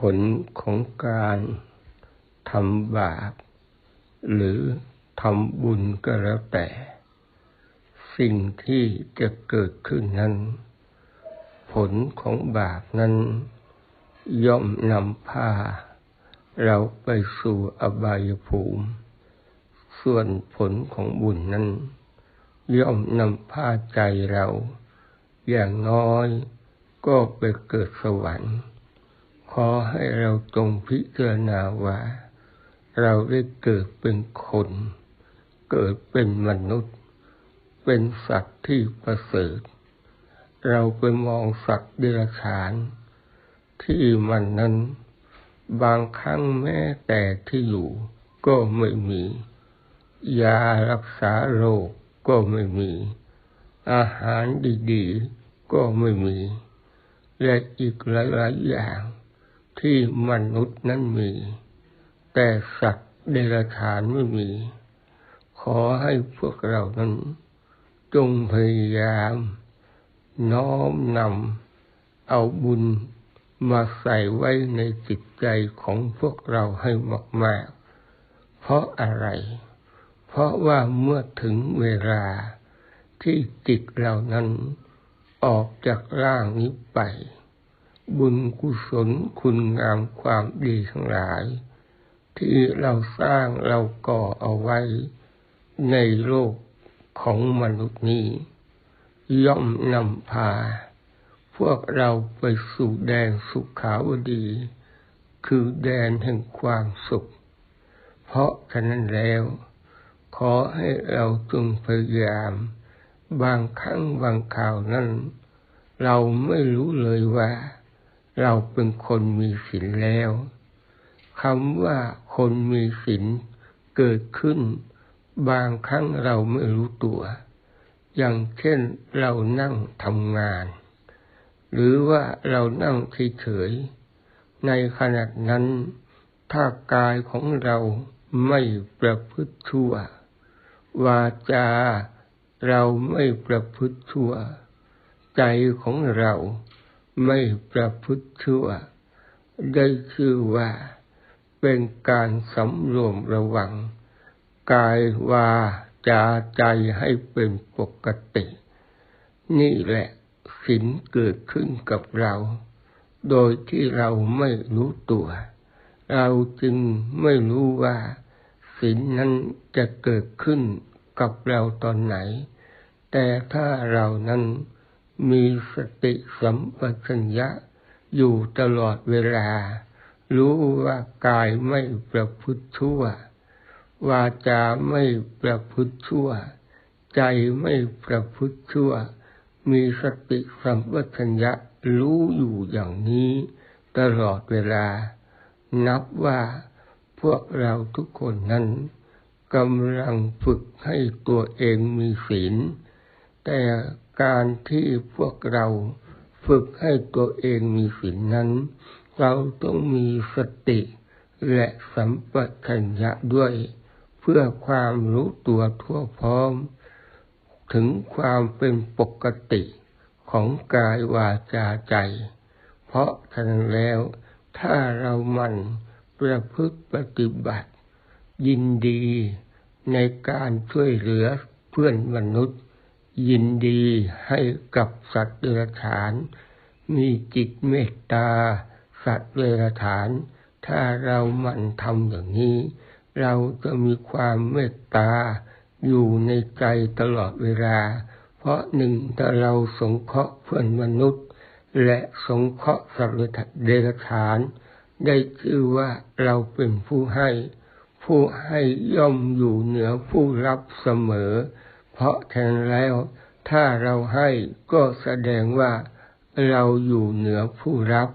ผลของการทำบาป หรือทำบุญก็แล้วแต่ สิ่งที่จะเกิดขึ้นนั้น ผลของบาปนั้น ย่อมนำพาเราไปสู่อบายภูมิ ส่วนผลของบุญนั้น ย่อมนำพาใจเรา อย่างน้อยก็ไปเกิดสวรรค์ ขอให้เราจงพิจารณาว่า เราได้เกิดเป็นคน เกิดเป็นมนุษย์ เป็นสัตว์ที่ประเสริฐ เราไปมองสัตว์เดรัจฉาน ที่มันนั้น บางครั้งแม้แต่ที่อยู่ก็ไม่มี ยารักษาโรคก็ไม่มี อาหารดีๆ ก็ไม่มี และอีกหลายๆอย่าง ที่มนุษย์นั้นมี แต่สัตว์เดรัจฉานไม่มี ขอให้พวกเรานั้น จงพยายาม น้อมนำเอาบุญมาใส่ไว้ในจิตใจของพวกเราให้มากๆ เพราะอะไร เพราะว่าเมื่อถึงเวลาที่จิตเรานั้นออกจากร่างนี้ไป บุญกุศลคุณงามความดีทั้งหลาย ที่เราสร้างเราก่อเอาไว้ในโลกของมนุษย์นี้ ย่อมนำพา พวกเราไปสู่แดนสุขาวดี คือแดนแห่งความสุข เพราะฉะนั้นแล้ว ขอให้เราจงพยายาม บางครั้งบางคราวนั้น เราไม่รู้เลยว่า เราเป็นคนมีศีลแล้วคำว่าคนมีศีลเกิดขึ้น บางครั้งเราไม่รู้ตัว อย่างเช่นเรานั่งทำงาน หรือว่าเรานั่งเฉยๆในขณะนั้น ถ้ากายของเราไม่ประพฤติชั่ว วาจาเราไม่ประพฤติชั่ว ใจของเรา ไม่ประพฤติชั่ว ได้ชื่อว่าเป็นการสำรวมระวัง กายวาจาใจให้เป็นปกติ นี่แหละศีลเกิดขึ้นกับเรา โดยที่เราไม่รู้ตัว เราจึงไม่รู้ว่าศีลนั้นจะเกิดขึ้นกับเราตอนไหน แต่ถ้าเรานั้น มีสติสัมปชัญญะอยู่ตลอดเวลา รู้ว่ากายไม่ประพฤติชั่ว วาจาไม่ประพฤติชั่ว ใจไม่ประพฤติชั่ว มีสติสัมปชัญญะรู้อยู่อย่างนี้ตลอดเวลา นับว่าพวกเราทุกคนนั้นกำลังฝึกให้ตัวเองมีศีลแต่ การที่พวกเราฝึกให้ตัวเองมีศีลนั้น เราต้องมีสติและสัมปชัญญะด้วย เพื่อความรู้ตัวทั่วพร้อม ถึงความเป็นปกติของกายวาจาใจ เพราะฉะนั้นแล้ว ถ้าเรามันประพฤติปฏิบัติ ยินดีในการช่วยเหลือเพื่อนมนุษย์ ยินดีให้กับสัตว์เดรัจฉาน มีจิตเมตตา สัตว์เดรัจฉาน ถ้าเรามันทำอย่างนี้ เราจะมีความเมตตา อยู่ในใจตลอดเวลา เพราะหนึ่งถ้าเราสงเคราะห์เพื่อนมนุษย์ และสงเคราะห์สัตว์เดรัจฉาน ได้ชื่อว่าเราเป็นผู้ให้ ผู้ให้ย่อมอยู่เหนือผู้รับเสมอ เพราะฉะนั้นแล้ว ถ้าเราให้ก็แสดงว่าเราอยู่เหนือผู้รับ